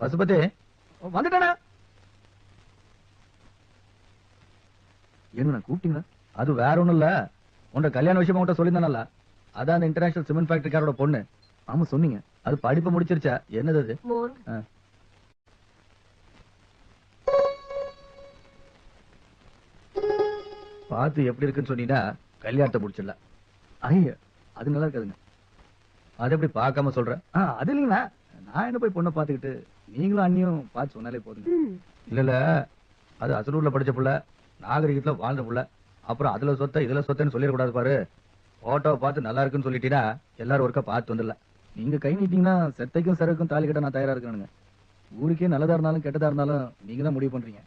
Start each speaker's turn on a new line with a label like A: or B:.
A: பசுபதி வந்துட்டானா? என்ன கூப்பிட்டீங்க அது வேற ஒண்ணும் இல்ல. உன்ட கல்யாண விஷயமா உன்ட்ட சொல்லியிருந்தானல்ல. அதான் அந்த இன்டர்நேஷனல் சிமெண்ட் ஃபேக்டரிக்காரோட பொண்ணு. ஆமா சொன்னீங்க. அது படிப்பு முடிச்சிருச்சா? என்னது அது. பார்த்து எப்படி இருக்குன்னு சொன்னீங்கன்னா கல்யாணத்தை முடிச்சிடலாம் ஐய அது நல்லா இருக்காதுங்க. அது எப்படி பார்க்காம சொல்றேன் அது இல்லைங்கண்ணா. நான் என்ன போய் பொண்ணை பார்த்துக்கிட்டு நீங்களும் அண்ணியும் பார்த்து சொன்னாலே போதுங்க. இல்ல இல்ல அது அசலூர்ல படிச்ச புள்ள நாகரிகத்துல வாழ்ந்த புள்ள. அப்புறம் அதுல சொத்த இதுல சொத்தன்னு சொல்லிடக்கூடாது பாரு. போட்டோவை பார்த்து நல்லா இருக்குன்னு சொல்லிட்டீங்கன்னா எல்லாரும் ஒருக்கா பார்த்து வந்துடலாம் நீங்க கை நீட்டீங்கன்னா செத்தைக்கும் சரக்கும் தாலி கட்ட நான் தயாரா இருக்கணுங்க ஊருக்கே நல்லதா இருந்தாலும் கெட்டதா இருந்தாலும் நீங்க தான் முடிவு பண்றீங்க.